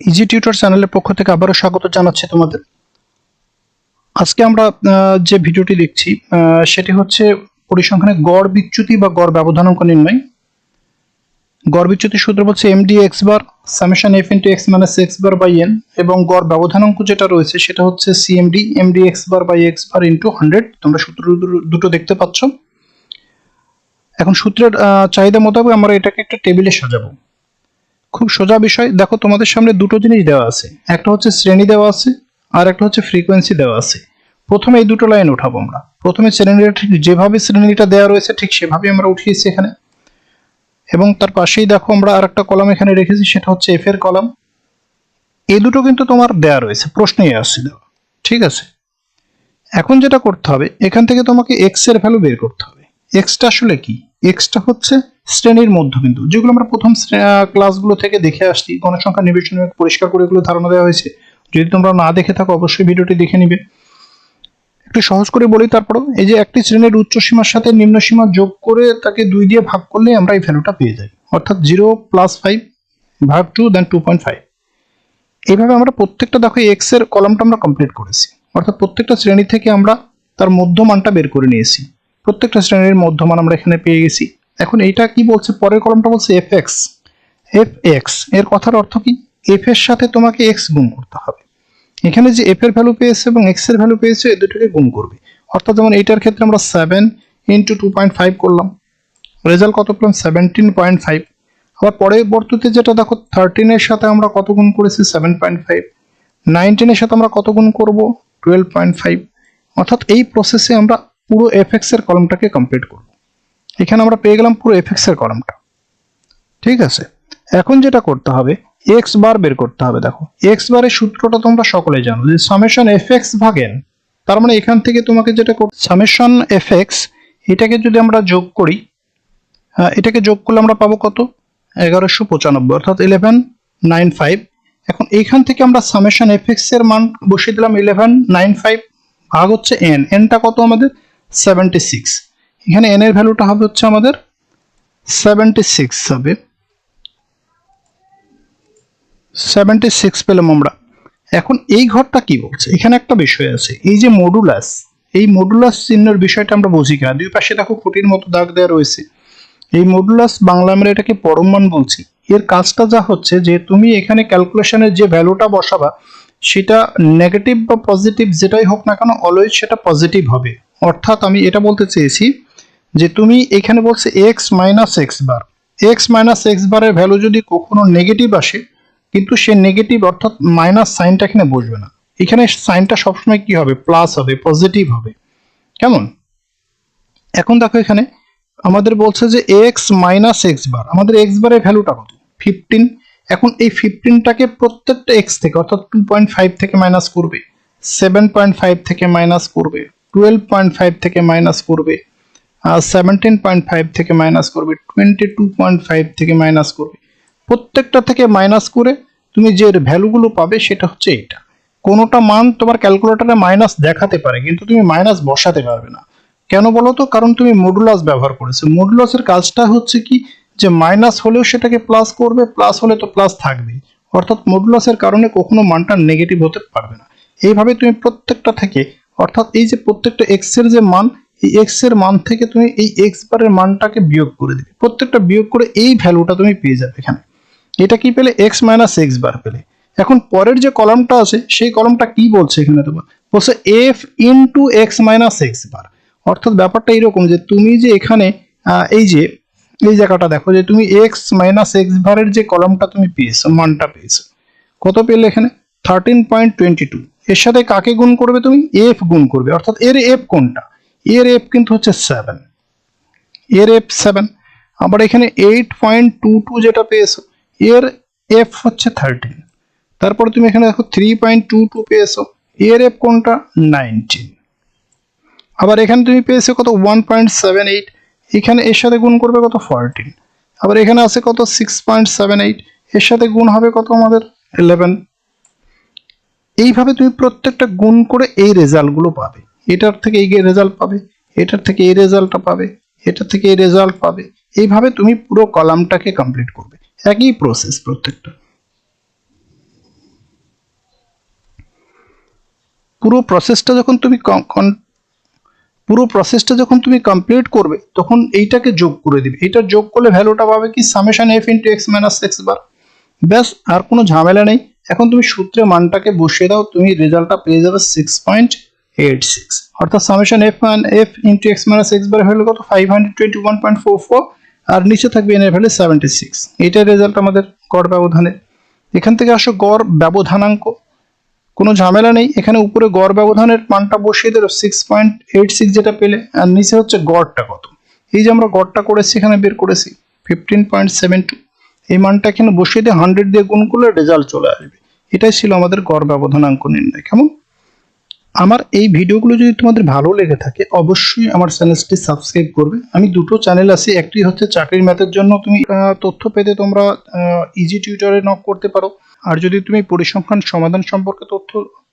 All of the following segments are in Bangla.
ইজি টিউটর চ্যানেলের পক্ষ থেকে আবারও স্বাগত জানাচ্ছি তোমাদের। আজকে আমরা যে ভিডিওটি দেখছি সেটি হচ্ছে পরিসংখ্যানে গড় বিচ্যুতি বা গড় ব্যবধানাঙ্ক নির্ণয় গড় বিচ্যুতি সূত্র বলছে MD x bar summation f into x minus x bar by n এবং গড় ব্যবধান অঙ্ক যেটা রয়েছে সেটা হচ্ছে CMD MD x bar by x bar into hundred তোমরা সূত্র দুটো দেখতে পাচ্ছ। এখন সূত্রের চাহিদা মোতাবেক আমরা এটাকে একটা টেবিলে সাজাবো। খুব সোজা বিষয়। দেখো, তোমাদের সামনে দুটো জিনিস দেওয়া আছে। একটা হচ্ছে শ্রেণি দেওয়া আছে, আর একটা হচ্ছে ফ্রিকোয়েন্সি দেওয়া আছে। প্রথমে এই দুটো লাইন উঠাবো আমরা। প্রথমে শ্রেণীটা ঠিক যেভাবে শ্রেণীটা দেওয়া রয়েছে, ঠিক সেভাবে আমরা উঠিয়েছি এখানে। এবং তার পাশেই দেখো, আমরা আর একটা কলাম এখানে রেখেছি, সেটা হচ্ছে এফ এর কলাম। এই দুটো কিন্তু তোমার দেওয়া রয়েছে, প্রশ্নেই আসছে দেওয়া ঠিক আছে? এখন যেটা করতে হবে, এখান থেকে তোমাকে এক্সের ভ্যালু বের করতে হবে। এক্সটা আসলে কি? এক্সটা হচ্ছে শ্রেণির মধ্যবিন্দু যেগুলো আমরা প্রথম ক্লাসগুলো থেকে দেখে আসছি গণসংখ্যা নিবেশন পরিষ্কার করে এগুলো ধারণা দেওয়া হয়েছে। যদি তোমরা না দেখে থাকো, অবশ্যই ভিডিওটি দেখে নিবে। একটু সহজ করে বলি তারপরও, এই যে একটি শ্রেণির উচ্চ সীমার সাথে নিম্ন সীমা যোগ করে তাকে দুই দিয়ে ভাগ করলে আমরা এই ভ্যালুটা পেয়ে যাই। অর্থাৎ জিরো প্লাস ফাইভ ভাগ two then two point five এইভাবে আমরা প্রত্যেকটা, দেখো এক্সের কলামটা আমরা কমপ্লিট করেছি। অর্থাৎ প্রত্যেকটা শ্রেণি থেকে আমরা তার মধ্যমানটা বের করে নিয়েছি। প্রত্যেকটা শ্রেণির মধ্যমান আমরা এখানে পেয়ে গেছি। এখন এইটা কি বলছে? পরের কলমটা বলছে এফ এক্স এফ এক্সের কথার অর্থ কি? এফ এর সাথে তোমাকে এক্স গুণ করতে হবে। এখানে যে এফ এর ভ্যালু পেয়েছে এবং এক্সের ভ্যালু পেয়েছে এই দুটোকে গুণ করবে। অর্থাৎ যেমন এইটার ক্ষেত্রে আমরা seven into two point five করলাম। রেজাল্ট কত পেলাম? সেভেন্টিন পয়েন্ট ফাইভ আবার পরবর্তীতে যেটা দেখো থার্টিনের সাথে আমরা কত গুণ করেছি? সেভেন পয়েন্ট ফাইভ নাইনটিনের সাথে আমরা কত গুণ করব? টুয়েলভ পয়েন্ট ফাইভ অর্থাৎ এই প্রসেসে আমরা পুরো এফএক্স এর কলমটাকে কমপ্লিট করব। এখানে আমরা পেয়ে গেলাম পুরো এফএক্স এর কলমটা ঠিক আছে? এখন যেটা করতে হবে এক্স বার বের করতে হবে দেখো। এক্স বারের সূত্রটা তোমরা সকলে জানো যে সামেশন এফ এক্স ভাগেন তার মানে এখান থেকে তোমাকে যেটা সামেশন এফ এক্স এটাকে যদি আমরা যোগ করি আহ, এটাকে যোগ করলে আমরা পাবো কত? এগারোশো পঁচানব্বই অর্থাৎ ইলেভেন নাইন ফাইভ এখন এইখান থেকে আমরা সামেশন এফ এক্সের মান বসিয়ে দিলাম ইলেভেন নাইন ফাইভ ভাগ হচ্ছে এন এনটা কত আমাদের? সেভেন্টি সিক্স এখানে এন এর ভ্যালুটা হবে হচ্ছে আমাদের সেভেন্টি সিক্স হবে। সেভেন্টি সিক্স পেলাম আমরা। এখন এই ঘরটা কি বলছে? এখানে একটা বিষয় আছে। এই যে মডুলাস এই মডুলাস চিহ্নের বিষয়টা আমরা বুঝি কিনা? দুই পাশে দেখো খুঁটির মতো দাগ দেওয়া রয়েছে। এই মডুলাস বাংলা আমরা এটাকে পরমমান বলছি। এর কাজটা যা হচ্ছে যে তুমি এখানে ক্যালকুলেশনের যে ভ্যালুটা বসাবা, সেটা নেগেটিভ বা পজিটিভ যেটাই হোক না কেন অলওয়েজ সেটা পজিটিভ হবে। অর্থাৎ আমি এটা বলতে চেয়েছি যে তুমি এখানে বলছে x minus x bar x minus x বারের ভ্যালু যদি কখনো নেগেটিভ আসে, কিন্তু সে নেগেটিভ অর্থাৎ মাইনাস সাইনটা এখানে বসবে না। এখানে সাইনটা সবসময় কি হবে? প্লাস হবে পজিটিভ হবে। কেমন? এখন দেখো এখানে আমাদের বলছে যে এক্স মাইনাস এক্স বার আমাদের এক্স বারের ভ্যালুটা কত? ফিফটিন এখন এই ফিফটিনটাকে প্রত্যেকটা এক্স থেকে, অর্থাৎ টু পয়েন্ট ফাইভ থেকে মাইনাস করবে। সেভেন পয়েন্ট ফাইভ থেকে মাইনাস করবে। টুয়েলভ পয়েন্ট ফাইভ থেকে মাইনাস করবে। সেভেন্টিন পয়েন্ট ফাইভ থেকে মাইনাস করবে টোয়েন্টি টু পয়েন্ট ফাইভ থেকে মাইনাস করবে। প্রত্যেকটা থেকে মাইনাস করে তুমি যে ভ্যালুগুলো পাবে সেটা হচ্ছে এটা। কোনোটা মান তোমার ক্যালকুলেটরে মাইনাস দেখাতে পারে, কিন্তু তুমি মাইনাস বসাতে পারবে না। কেন বলো তো? কারণ তুমি মডুলাস ব্যবহার করেছ। মডুলাসের কাজটা হচ্ছে কি? যে মাইনাস হলেও সেটাকে প্লাস করবে প্লাস হলে তো প্লাস থাকবেই। অর্থাৎ মডুলাসের কারণে কখনো মানটা নেগেটিভ হতে পারবে না। এইভাবে তুমি প্রত্যেকটা থেকে, অর্থাৎ এই যে প্রত্যেকটা এক্সের যে মান এই এক্সের মান থেকে তুমি এই এক্স বারের মানটাকে বিয়োগ করে দিবে। প্রত্যেকটা বিয়োগ করে এই ভ্যালুটা তুমি পেয়ে যাবে এখানে। এটা কি পেলে? এক্স মাইনাস এক্স বার পেলে। এখন পরের যে কলামটা আছে, সেই কলামটা কি বলছে এখানে তোমার? বলছে f into x minus x bar. অর্থাৎ ব্যাপারটা এরকম যে তুমি যে এখানে এই যে, এই জায়গাটা দেখো যে তুমি এক্স মাইনাস এক্স বারের যে কলামটা তুমি পেয়েছ, মানটা পেয়েছ, কত পেলে এখানে? থার্টিন পয়েন্ট টোয়েন্টি টু এর সাথে কাকে গুণ করবে তুমি? এফ গুণ করবে। অর্থাৎ এর এফ কোনটা? এর এফ কিন্তু হচ্ছে সেভেন এর এফ সেভেন আবার এখানে এইট পয়েন্ট টু টু যেটা পেয়েছ, এর এফ হচ্ছে থার্টিন তারপর তুমি এখানে দেখো থ্রি পয়েন্ট টু টু পেয়েছ, এর এফ কোনটা? নাইনটিন আবার এখানে তুমি পেয়েছ কত? ওয়ান পয়েন্ট সেভেন এইট এখানে এর সাথে গুণ করবে কত? ফোরটিন আবার এখানে আছে কত? সিক্স পয়েন্ট সেভেন এইট এর সাথে গুণ হবে কত আমাদের? ইলেভেন এইভাবে তুমি প্রত্যেকটা গুণ করে এই রেজাল্টগুলো পাবে। এটার থেকে এই রেজাল্ট পাবে, এটার থেকে এই রেজাল্টটা পাবে এটা থেকে এই রেজাল্ট পাবে। এইভাবে তুমি পুরো কলামটাকে কমপ্লিট করবে। একই প্রসেস প্রত্যেকটা। পুরো প্রসেসটা যখন তুমি পুরো প্রসেসটা যখন তুমি কমপ্লিট করবে, তখন এইটাকে যোগ করে দিবে। এটা যোগ করলে ভ্যালুটা পাবে কি? Summation f into x minus x bar ব্যাস, আর কোনো ঝামেলা নেই। এখন তুমি সূত্রে মানটাকে বসিয়ে দাও, তুমি রেজাল্টটা পেয়ে যাবে সিক্স পয়েন্ট এইট সিক্স অর্থাৎ summation f one f into x minus x bar হলো কত? Five hundred twenty one point four four আর নিচে থাকবে এন এর ভ্যালু সেভেন্টি সিক্স এইটাই রেজাল্ট আমাদের গড় ব্যবধানের এখান থেকে আসো গড় ব্যবধানাঙ্ক। কোনো ঝামেলা নেই। এখানে উপরে গড় ব্যবধানের মানটা বসিয়ে দিল সিক্স পয়েন্ট এইট সিক্স যেটা পেলে। আর নিচে হচ্ছে গড়টা কত? এই যে আমরা গড়টা করেছি, এখানে বের করেছি ফিফটিন পয়েন্ট সেভেন টু এই মানটা এখানে বসিয়ে দিয়ে হান্ড্রেড দিয়ে গুণ করলে রেজাল্ট চলে আসবে। এটাই ছিল আমাদের গড় ব্যবধানাঙ্ক নির্ণয়। কেমন? আমার এই ভিডিওগুলো যদি তোমাদের ভালো লেগে থাকে, অবশ্যই আমার চ্যানেলটি সাবস্ক্রাইব করবে। আমি দুটো চ্যানেল আছে, একটি হচ্ছে চাকরির ম্যাথের জন্য তুমি তথ্য পেতে তোমরা ইজি টিউটরে নক করতে পারো। আর যদি তুমি পরিসংখ্যান সমাধান সম্পর্কে তথ্য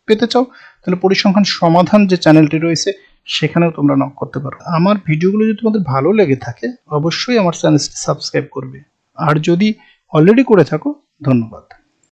পেতে চাও, তাহলে পরিসংখ্যান সমাধান যে চ্যানেলটি রয়েছে, সেখানেও তোমরা নক করতে পারো। আমার ভিডিওগুলো যদি তোমাদের ভালো লেগে থাকে, অবশ্যই আমার চ্যানেলটি সাবস্ক্রাইব করবে। আর যদি অলরেডি করে থাকো, ধন্যবাদ।